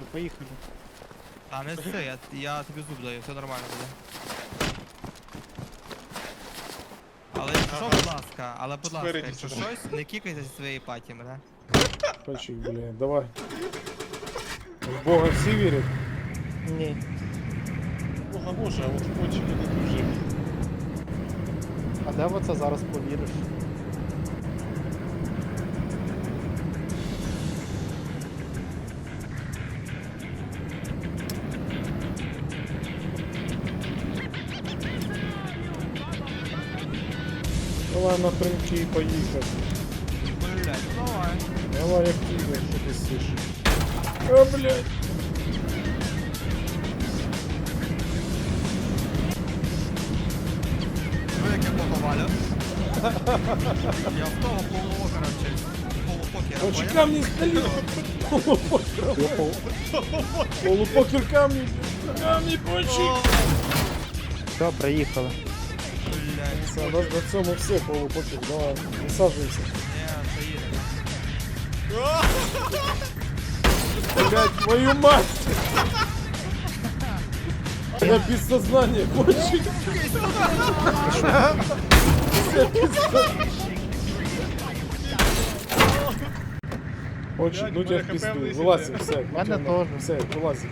Ну поїхали. А не це, я, я тобі зуб даю, все нормально буде. Але Ага. будь ласка, але будь ласка, Спереді якщо сюди. щось, не кікайте зі своєї паті мене. Пальчик, блин, давай. В Бога всі вірять? Ні. Бога може, а от кончики не дуже. А де в оце зараз повіриш? Давай напрямки і поїхати. Блять, давай. Давай як тігр, що ти сиш. О, блядь. Ну як я поховалю. Я в того полуокера вчився. Полупокера, Хоче поняв? камні сталі. Полупокер. Полупокер камні. Камні почек. Все, приїхали. Блять, Все, на, на цьому все, полупокер. Давай, висаджуйся. не, заїдемо. Блядь, твою мать! Я без сознания, кончик. Все, пизда. Кончик, Блядь, ну у тебя мене в хп пизду. влізь Вилазь, іде. все. мене Тьома, теж. Все, вилазь.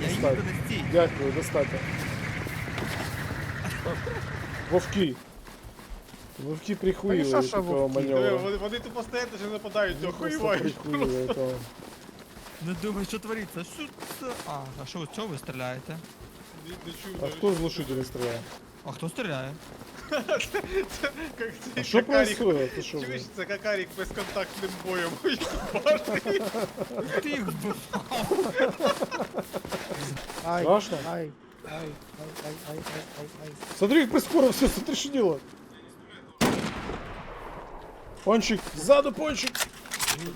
Я їду Достань. не стій. Дякую, достатньо. Вовки. Вовки прихуїли ж такого маневра. Вони, вони тупо стоять, що нападають, Просто охуєвають. Не думай, що твориться. Що це? А, а що ви, чого ви стріляєте? Не, не чую, А хто з глушителя стріляє? А хто стріляє? А що происходит? Ти що, Чуєш, це какарік безконтактним боєм. Ти їх вбив. Ай, Страшно? ай, ай, ай, ай, ай, ай, ай, ай. Смотри, как прискорився, смотри, что дело. Пончик, сзаду пончик.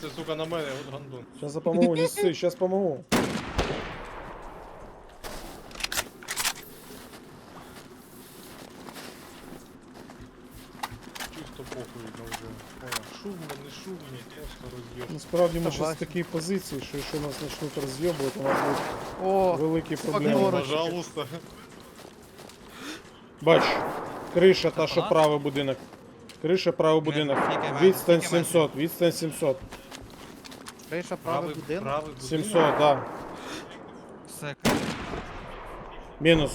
Це, сука, на мене, от гандон. Сейчас я помогу, не ссы, сейчас помогу. Насправді ми зараз в такій позиції, що якщо нас почнуть роз'єбувати, у нас будуть великі проблеми. Пожалуйста. Бач, криша та, що правий будинок. Криша правий будинок. Відстань 700, відстань 700. криша правий будинок. правий будинок. 700, да. Все, Мінус.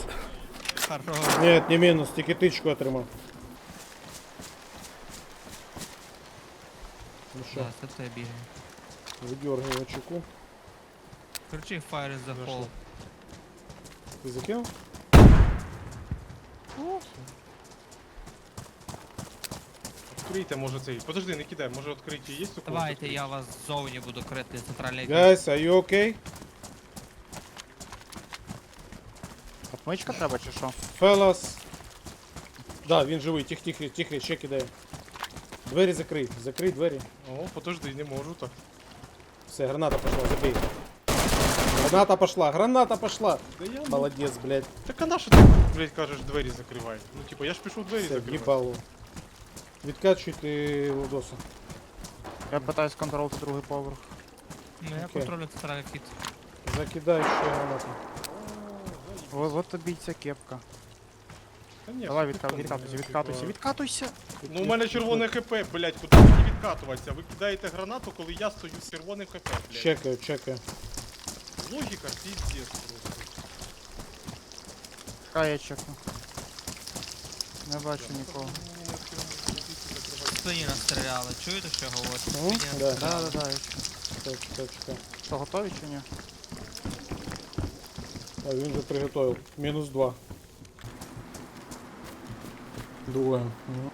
хорош. Ні, не мінус, тільки тичку отримав. Ну що, Да, це це бігає. видергиваю чеку. Кричи fire is the hole. Ти закинув? Відкрийте, може цей. Подожди, не кидай, може відкриті є у когось Давайте я вас ззовні буду крити центральний бік. Guys, are you okay? Отмичка треба чи що? Fellas. Да, він живий, тих, тихо, тихо, ще кидає. Двері закрий, закрий двері. О, подожди, не можу так. Все, граната пошла, забей. Граната пошла, граната пошла. Да я Молодец, блядь. Так а на що ти, блядь, кажеш, двері закривай? Ну, типа, я ж пішов двері Все, закривати. в'їбало. Відкачуйте Лудоса. Я питаюсь контролити другий поверх. Ну я Окей. контролю центральний вхід. Закидай ще гранату. О, от тобі й ця кепка. Та ні, Давай відка... відкатуйся, відкатуйся, відкатуйся. Ну, у мене червоне хп, блядь, куди мені відкатуватися? Ви кидаєте гранату, коли я стою з червоним хп, блядь. Чекаю, чекаю. Логіка піздець просто. Хай я чекну. Не бачу нікого. Спині нас стріляли. Чуєте, що я говорю? Ну, спині нас да. Да, стріляли. да, да, я чекну. Чекай, чекай, чекай. Що, готові чи ні? А він вже приготовив. Мінус два. Друге. Ну.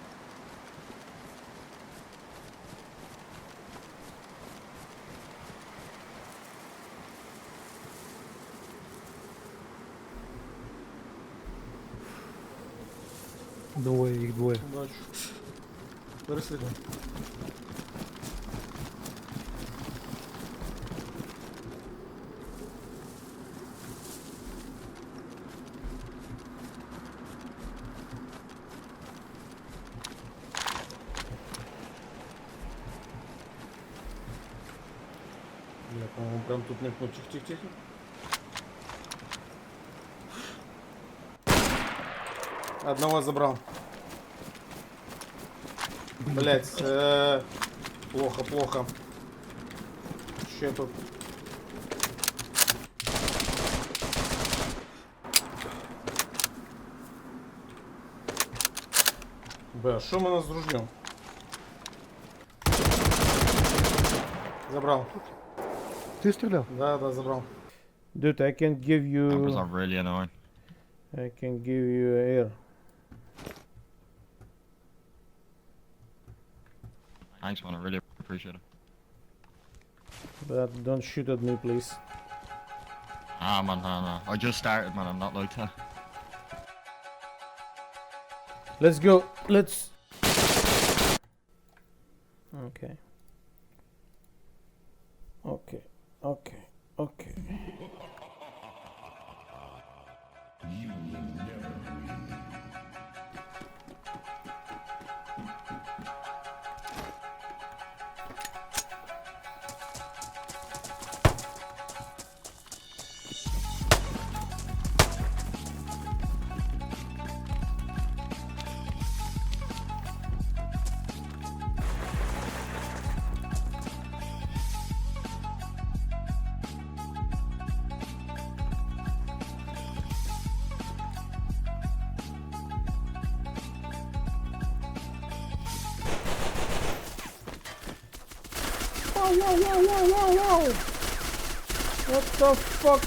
Двоє, їх двоє. Удачі. Переслідуй. Бля, по-моему, Прям тут не ну, тихо, тихо, тихо. Одного забрал. Блять, э, плохо, плохо. Ще тут. Б, що ми нас з ружьем? Забрал. Ти стріляв? Да, да, забрал. Dude, I can give Numbers you... are really annoying. I can give you air. Thanks, man. I really appreciate it. But don't shoot at me, please. Ah, man, nah, nah. I just started, man. I'm not like that. Let's go. Let's. Okay. Okay. Whoa, whoa, whoa, whoa, whoa! What the fuck?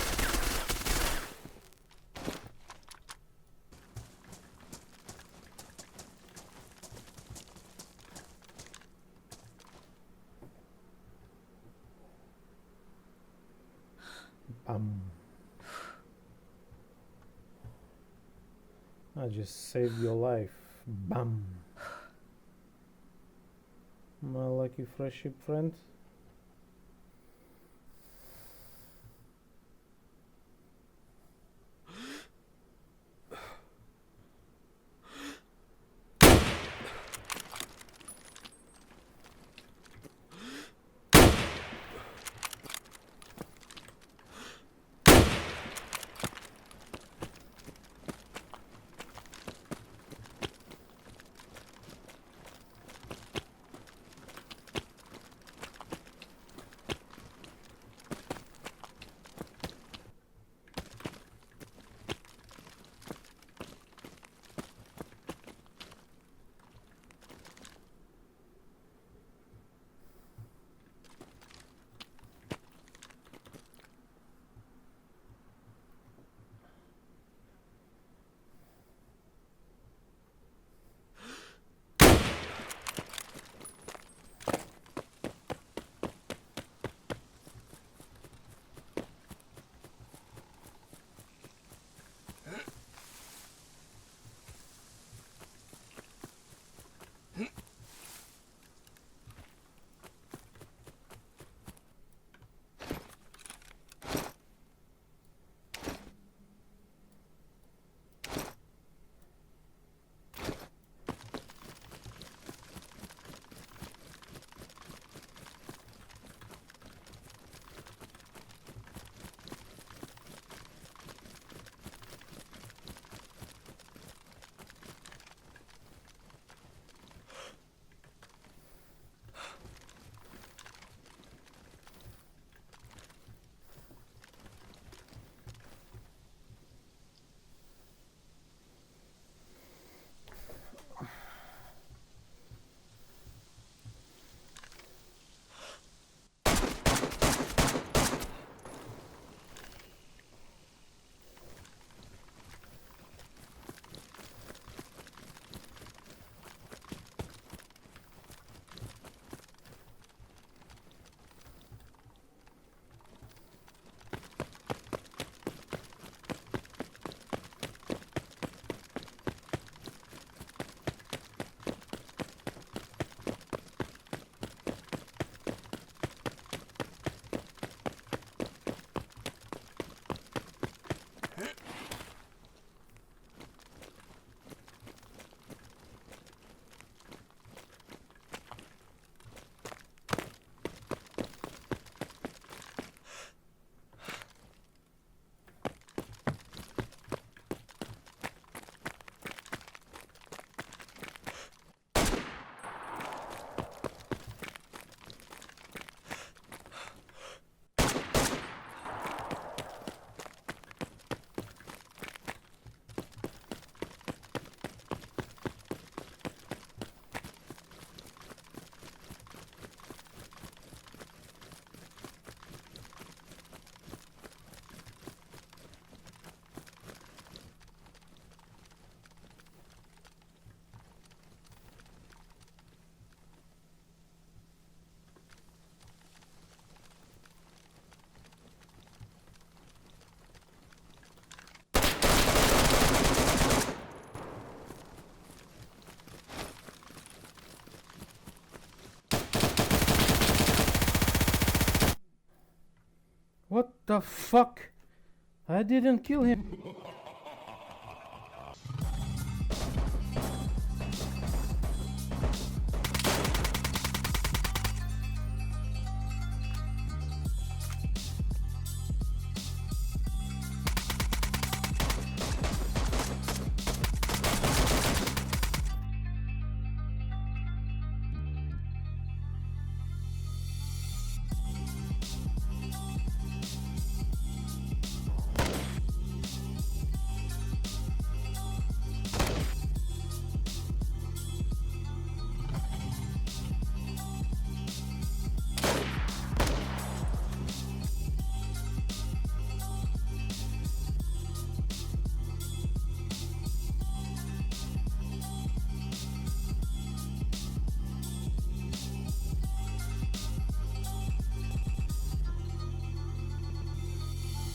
Bam. I just saved your life. Bam. My lucky friendship friend. The fuck? I didn't kill him.